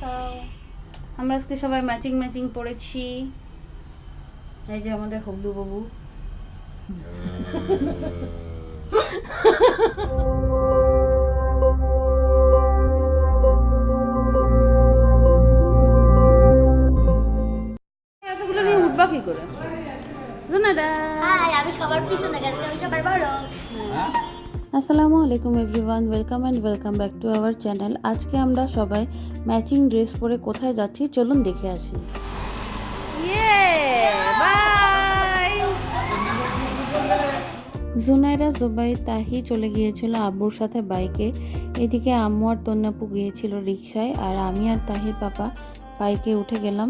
তাকাও আমরা আজকে সবাই ম্যাচিং ম্যাচিং পড়েছি। এই যে আমাদের হবলু বাবু। উঠবা কি করে? আমি সবার পিছনে কেন আমি সবার বড়? আসসালামু আলাইকুম everyone, welcome and welcome back to our channel. আজকে আমরা সবাই ম্যাচিং ড্রেস পরে কোথায় যাচ্ছি, চলুন দেখে আসি। জুনাইরা জুবাই তাহি চলে গিয়েছিল আব্বুর সাথে বাইকে। এদিকে আম্মু আর তন্নাপু গিয়েছিল রিক্সায় আর আমি আর তাহির পাপা বাইকে উঠে গেলাম।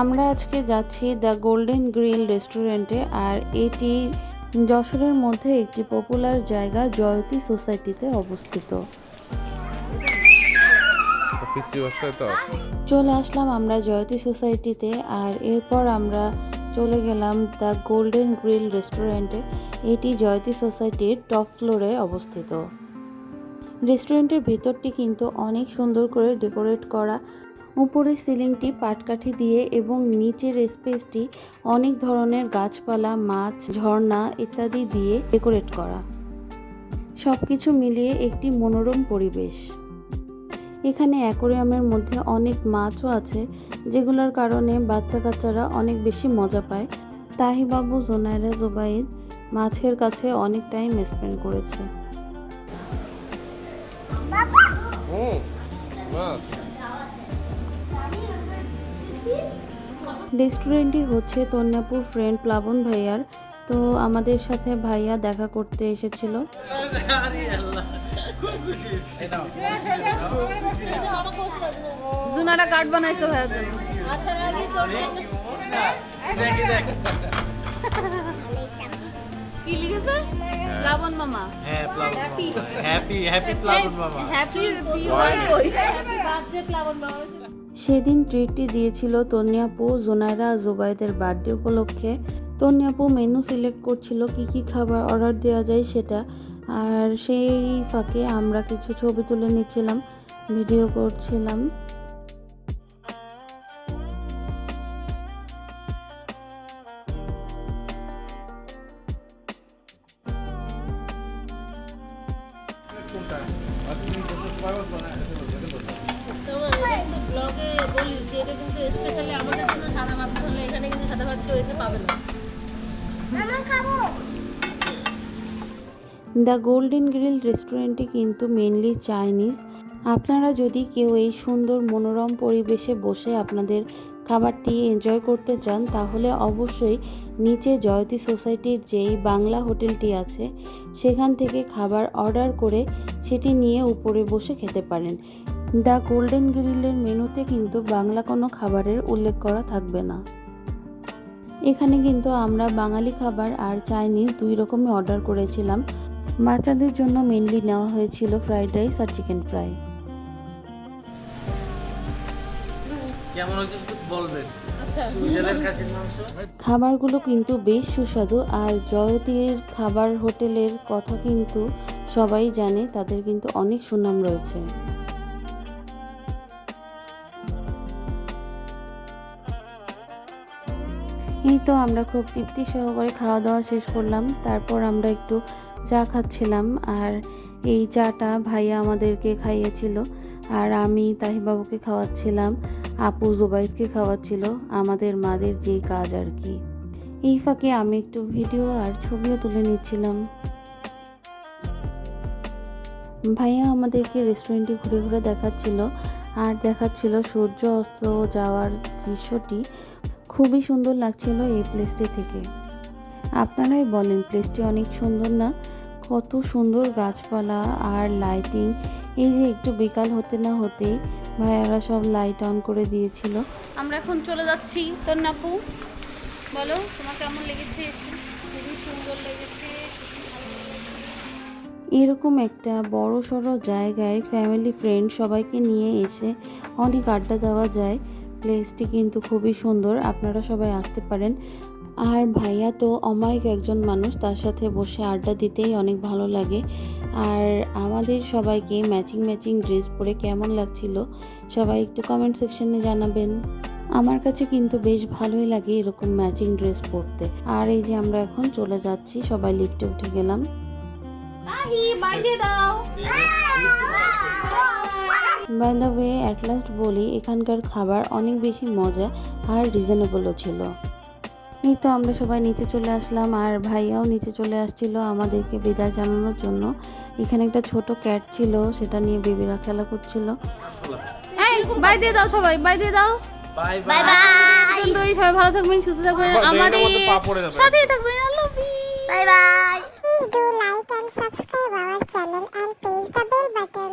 আমরা আজকে যাচ্ছি দ্য গোল্ডেন গ্রিল রেস্টুরেন্টে আর এটি যশোরের মধ্যে একটি পপুলার জায়গা জয়তী সোসাইটিতে অবস্থিত। চলে আসলাম আমরা জয়তী সোসাইটিতে আর এরপর আমরা চলে গেলাম দ্য গোল্ডেন গ্রিল রেস্টুরেন্টে। এটি জয়তী সোসাইটির টপ ফ্লোরে অবস্থিত। রেস্টুরেন্টের ভেতরটি কিন্তু অনেক সুন্দর করে ডেকোরেট করা উপরের সিলিংটি পাটকাঠি দিয়ে এবং নিচের স্পেসটি অনেক ধরনের গাছপালা, মাছ, ঝর্ণা ইত্যাদি দিয়ে ডেকোরেট করা। সব কিছু মিলিয়ে একটি মনোরম পরিবেশ। এখানে অ্যাকোরিয়ামের মধ্যে অনেক মাছও আছে, যেগুলোর কারণে বাচ্চা কাচ্চারা অনেক বেশি মজা পায়। তাহিবাবু জোনায়রা জোবাইদ মাছের কাছে অনেক টাইম স্পেন্ড করেছে। রেস্টুরেন্টটি হচ্ছে তন্যাপুর ফ্রেন্ড প্লাবন ভাইয়ার। তো আমাদের সাথে ভাইয়া দেখা করতে এসেছিল। জুনারা কার্ড বানাইছো ভাইয়ার জন্য। কি লিখেছে? প্লাবন মামা। হ্যাঁ প্লাবন হ্যাপি হ্যাপি প্লাবন মামা। হ্যাপি সেদিন ট্রিটটি দিয়েছিল তন্যাপু জোনাইরা জুবাইদের বার্থডে উপলক্ষে। তন্যাপু মেনু সিলেক্ট করছিল কি কি খাবার অর্ডার দেওয়া যায় সেটা। আর সেই ফাঁকে আমরা কিছু ছবি তুলে নিচ্ছিলাম ভিডিও করছিলাম। ব্লগে বলি যে এটা কিন্তু স্পেশালি আমাদের জন্য সাদা ভাত হলে এখানে কিন্তু সাদা ভাত কেউ এসে পাবে না। খাব। দ্য গোল্ডেন গ্রিল রেস্টুরেন্টটি কিন্তু মেনলি চাইনিজ আপনারা যদি কেউ এই সুন্দর মনোরম পরিবেশে বসে আপনাদের খাবারটি এনজয় করতে চান, তাহলে অবশ্যই নিচে জয়তী সোসাইটির যেই বাংলা হোটেলটি আছে, সেখান থেকে খাবার অর্ডার করে সেটি নিয়ে উপরে বসে খেতে পারেন। দ্য গোল্ডেন গ্রিলের মেনুতে কিন্তু বাংলা কোনো খাবারের উল্লেখ করা থাকবে না। এখানে কিন্তু আমরা বাঙালি খাবার আর চাইনিজ দুই রকমই অর্ডার করেছিলাম। বাচ্চাদের জন্য মেনলি নেওয়া হয়েছিল ফ্রাইড রাইস আর চিকেন ফ্রাই কেমন হয়েছে শুধু বলবেন? আচ্ছা। সুইজারল্যান্ড খাসির মাংস? খাবারগুলো কিন্তু বেশ সুস্বাদু আর জয়তীর খাবার হোটেলের কথা কিন্তু সবাই জানে তাদের কিন্তু অনেক সুনাম রয়েছে। এই তো আমরা খুব তৃপ্তি সহকারে খাওয়া দাওয়া শেষ করলাম তারপর আমরা একটু চা খাচ্ছিলাম আর এই চাটা ভাইয়া আমাদেরকে খাইয়েছিল আর আমি তাহিবাবুকে খাওয়াচ্ছিলাম। আপু জুবাইদকে খাওয়াচ্ছিল, আমাদের মাদের যেই কাজ আর কি। এই ফাঁকে আমি একটু ভিডিও আর ছবিও তুলে নিচ্ছিলাম। ভাইয়া আমাদেরকে রেস্টুরেন্টে ঘুরে ঘুরে দেখাচ্ছিল, আর দেখাচ্ছিল সূর্য অস্ত যাওয়ার দৃশ্যটি। খুবই সুন্দর লাগছিল এই প্লেসটি থেকে। আপনারাই বলেন প্লেসটি অনেক সুন্দর না? কত সুন্দর গাছপালা আর লাইটিং এই যে একটু বিকাল হতে না হতেই ভাইয়ারা সব লাইট অন করে দিয়েছিল। আমরা এখন চলে যাচ্ছি তোর নাপু বলো তোমার কেমন লেগেছে খুবই সুন্দর লেগেছে এরকম একটা বড় সড় জায়গায় ফ্যামিলি ফ্রেন্ড সবাইকে নিয়ে এসে অনেক আড্ডা দেওয়া যায়। প্লেসটি কিন্তু খুবই সুন্দর আপনারা সবাই আসতে পারেন। আর ভাইয়া তো অমায়িক একজন মানুষ তার সাথে বসে আড্ডা দিতেই অনেক ভালো লাগে। আর আমাদের সবাইকে ম্যাচিং ম্যাচিং ড্রেস পরে কেমন লাগছিল সবাই একটু কমেন্ট সেকশনে জানাবেন। আমার কাছে কিন্তু বেশ ভালোই লাগে এরকম ম্যাচিং ড্রেস পরতে। আর এই যে আমরা এখন চলে যাচ্ছি সবাই লিফটে উঠে গেলাম। বাই দিয়ে দাও। By the way at last বলি এখানকার খাবার অনেক বেশি মজা আর রিজনেবলও ছিল। এই তো আমরা সবাই নিচে চলে আসলাম আর ভাইয়াও নিচে চলে আসছিল আমাদেরকে বিদায় জানানোর জন্য। এখানে একটা ছোট ক্যাট ছিল সেটা নিয়ে বেবিরা খেলা করছিল। বাই দিয়ে দাও সবাই বাই দিয়ে দাও। বাই বাই বাই বাই সবাই ভালো থাকবেন সুস্থ থাকবেন। আমাদের। সাথেই থাকবেন I love you bye bye Please do like and subscribe our channel and press the bell button.